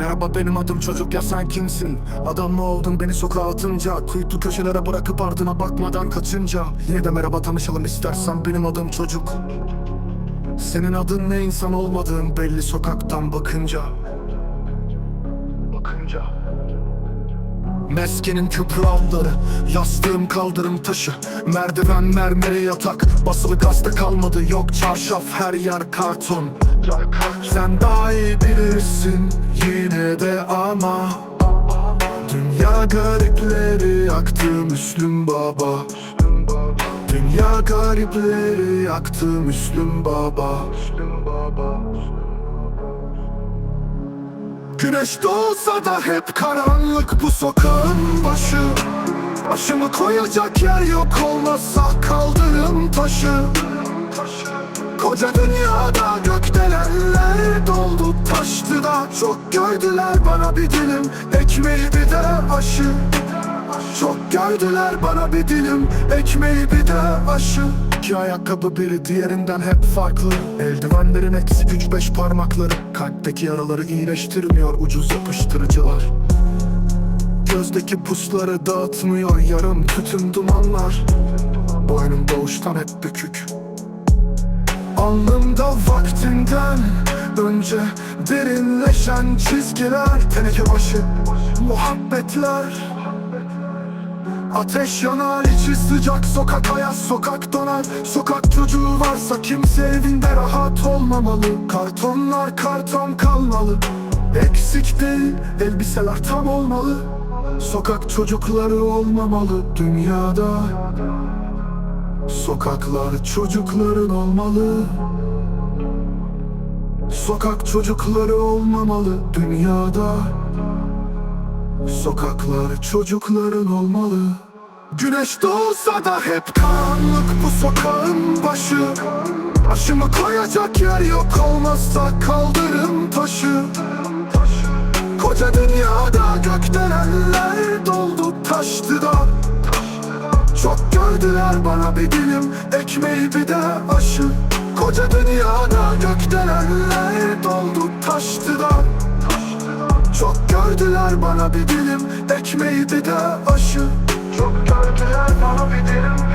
Merhaba benim adım çocuk ya sen kimsin? Adam mı oldun beni sokağa atınca? Kuytu köşelere bırakıp ardına bakmadan kaçınca? Yine de merhaba tanışalım istersen benim adım çocuk. Senin adın ne insan olmadığın belli sokaktan bakınca? Bakınca. Meskenin köprü altları Yastığım kaldırım taşı. Merdiven mermeri yatak. Basılı gazete kalmadı yok çarşaf. Her yer karton. Sen daha iyi bilirsin de ama Dünya garipleri yaktı Müslüm Baba. Dünya garipleri yaktı Müslüm Baba. Güneş doğsa da hep karanlık bu sokağın başı. Başımı koyacak yer yok olmazsa kaldırım taşı Koca dünyada gökdelenler doldu. Taştı da Çok gördüler bana bir dilim. Ekmeği bir de aşı. Çok gördüler bana bir dilim. Ekmeği bir de aşı. İki ayakkabı biri diğerinden hep farklı. Eldivenlerin eksik üç beş parmakları. Kalpteki yaraları iyileştirmiyor ucuz yapıştırıcılar. Gözdeki pusları dağıtmıyor yarım tütün dumanlar. Boynum doğuştan hep bükük Alnımda vaktinden önce derinleşen çizgiler Teneke başı muhabbetler. Ateş yanar içi sıcak sokak ayaz sokak donar. Sokak çocuğu varsa kimse evinde rahat olmamalı. Kartonlar karton kalmalı. Eksik değil elbiseler tam olmalı. Sokak çocukları olmamalı. Dünyada Sokaklar çocukların olmalı. Sokak çocukları olmamalı dünyada. Sokaklar çocukların olmalı. Güneş doğsa da hep karanlık bu sokağın başı. Başımı koyacak yer yok olmazsa kaldırım taşı. Koca dünyada gökdelenler doldu taştı da Çok gördüler bana bir dilim ekmeği bir de aşı. Koca dünyada gökdelenler doldu taştı da. Çok gördüler bana bir dilim ekmeği bir de aşı. Çok gördüler bana bir dilim